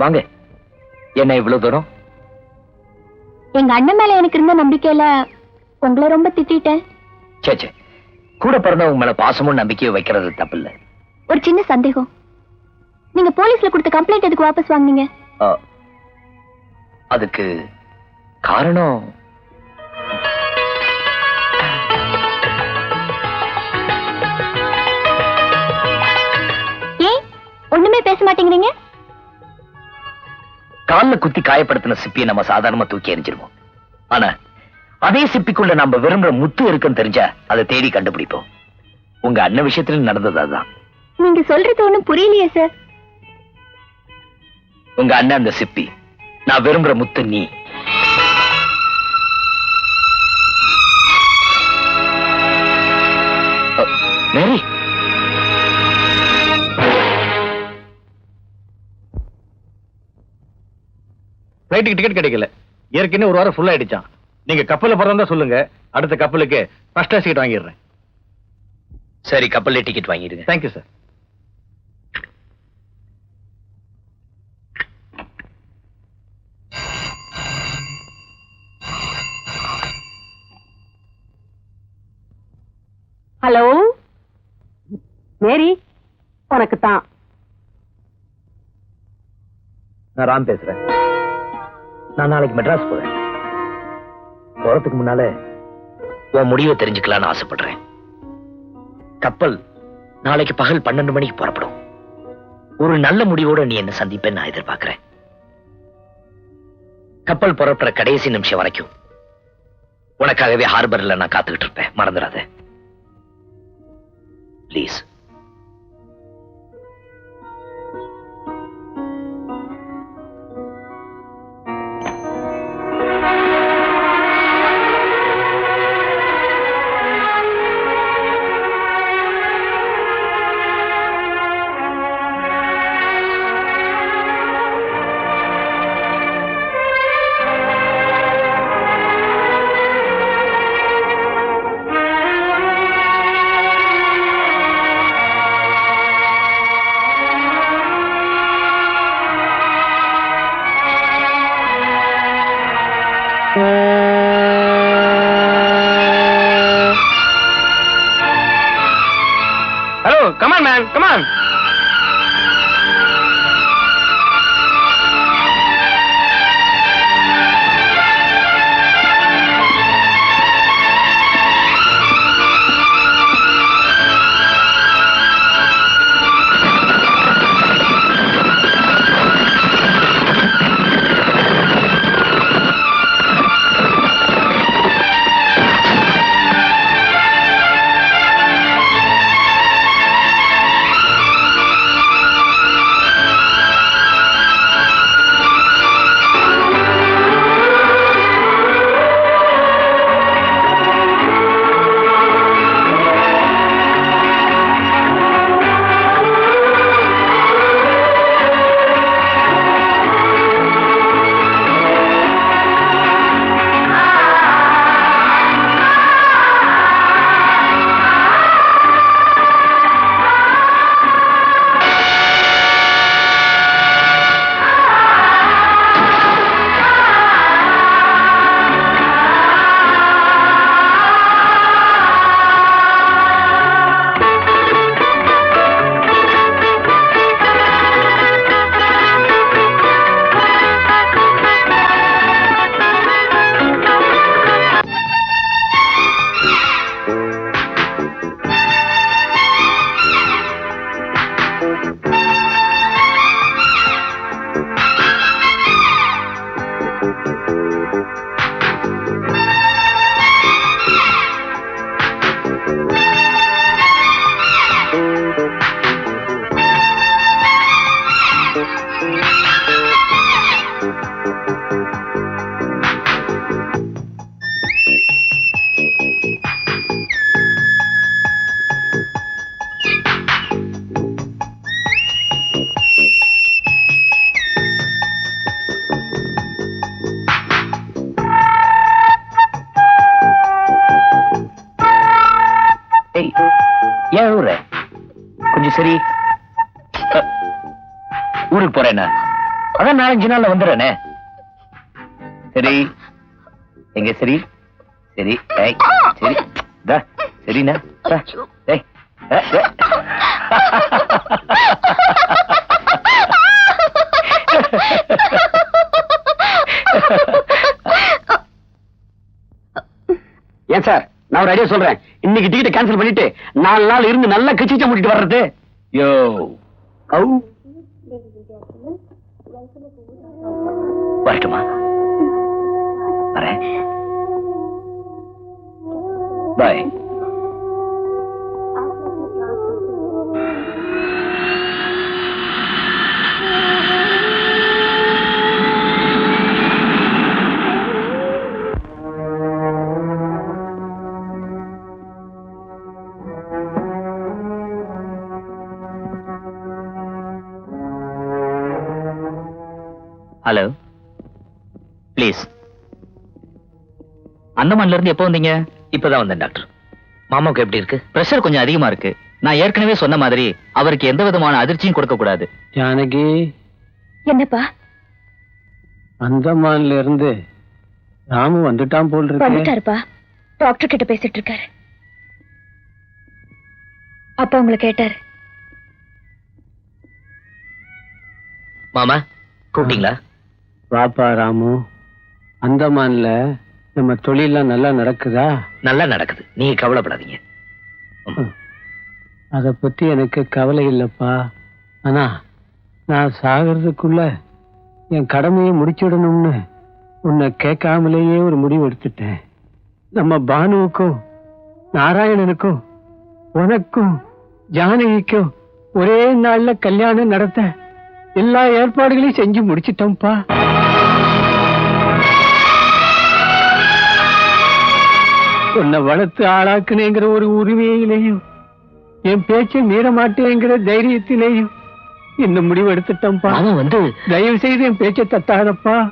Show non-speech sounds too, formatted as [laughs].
வாங்க. என்ன இவ்வளவு தூரம்? எங்க அண்ணன் மேல எனக்கு இருந்த நம்பிக்கையில உங்களை ரொம்ப திட்டிட்டேன். சே கூட பிறந்தவங்க மேல பாசமும் நம்பிக்கையும் வைக்கிறது தப்பில்ல. ஒரு சின்ன சந்தேகம். நீங்க போலீஸ்ல கொடுத்த கம்ப்ளைண்ட் எதுக்கு வாபஸ் வாங்குனீங்க? ஆ, அதுக்கு காரணம்? ஏன்? ஒண்ணுமே பேச மாட்டேங்கிறீங்க? கால்ல குத்தி காயப்படுத்தின சிப்பியை நம்ம சாதாரணமா தூக்கி எறிஞ்சிருவோம். ஆனா அதே சிப்பிக்குள்ள நம்ம விரும்புற முத்து இருக்குன்னு தெரிஞ்சா அதை தேடி கண்டுபிடிப்போம். உங்க அண்ணன் விஷயத்துல நடந்தது அதுதான். நீங்க சொல்றது ஒண்ணும் புரியலையே சார் உங்க அண்ணன் அந்த சிப்பி. நான் விரும்புற முத்து நீ. ஃபிளைட்டுக்கு டிக்கெட் கிடைக்கல. ஏற்கனவே ஒரு வாரம் ஃபுல் ஆயிடுச்சான் நீங்க கப்பல்ல பிறந்தா சொல்லுங்க. அடுத்த கப்பலுக்கு ஃபர்ஸ்ட் கிளாஸ் சீட் வாங்கிடுறேன். சரி கப்பல்ல டிக்கெட் வாங்கிடுங்க. தேங்க்யூ சார் ஹலோ மேரி உனக்கு தான் நான் ராம் பேசுறேன். நான் நாளைக்கு மெட்ராஸ் போறேன். போறதுக்கு முன்னால உன் முடிவை தெரிஞ்சுக்கலாம்னு ஆசைப்படுறேன். கப்பல் நாளைக்கு பகல் பன்னெண்டு மணிக்கு புறப்படும். ஒரு நல்ல முடிவோட நீ என்ன சந்திப்பேன்னு நான் எதிர்பார்க்கிறேன். கப்பல் புறப்படுற கடைசி நிமிஷம் வரைக்கும் உனக்காகவே ஹார்பர்ல நான் காத்துக்கிட்டு இருப்பேன். மறந்துடாத. Please Hello, come on, man, come on. ஏன் அழுவுற கொஞ்சம் சரி. ஊருக்கு போறேன் அதான் நாலஞ்சு நாள்ல வந்துடுறேனே. சரி. எங்க சரி? சரி. சரி. சரிண்ணா. [laughs] ஏன் சார்? நான் ஒரு ஐடியா சொல்றேன். இன்னைக்கு டிக்கெட் கேன்சல் பண்ணிட்டு நாலு நாள் இருந்து நல்லா கிச்சிச்ச முடிட்டு வர்றது. யோ. ஔ. வரட்டுமா? வரேன். பாய் ஹலோ ப்ளீஸ் அந்தமான்ல இருந்து எப்போ வந்தீங்க? இப்பதான் வந்தேன் டாக்டர். மாமாவுக்கு எப்படி இருக்கு? பிரஷர் கொஞ்சம் அதிகமா இருக்கு. நான் ஏற்கனவே சொன்ன மாதிரி அவருக்கு எந்த விதமான அதிர்ச்சியும் கொடுக்க கூடாது. ஜானகி. என்னப்பா? அந்தமான்ல இருந்து ராமு வந்துட்டான் போல் இருக்கு வந்துட்டாருப்பா. டாக்டர் கிட்ட பேசிட்டு இருக்காரு அப்பா உங்களை கேட்டாரு. மாமா கூப்பிட்டீங்களா? வாப்பா ராமு அந்தமான்ல நம்ம தொழிலாம் நல்லா நடக்குதா? நல்லா நடக்குது. நீங்க கவலைப்படாதீங்க. அத பத்தி எனக்கு கவலை இல்லப்பா. ஆனா நான் சாகிறதுக்குள்ள என் கடமையை முடிச்சிடணும்னு உன்னை கேட்காமலேயே ஒரு முடிவு எடுத்துட்டேன். நம்ம பானுவுக்கும் நாராயணனுக்கும் உனக்கும் ஜானகிக்கும் ஒரே நாள்ல கல்யாணம் நடத்த எல்லா ஏற்பாடுகளையும் செஞ்சு முடிச்சிட்டோம்ப்பா. உன்னை வளர்த்து ஆளாக்குனேங்கிற ஒரு உரிமையிலேயும் என் பேச்சை மீற மாட்டேங்கிற தைரியத்திலேயும் இந்த முடிவு எடுத்துட்டோம்ப்பா மாமா வந்து தயவு செய்து என் பேச்சை தட்டாதப்பா.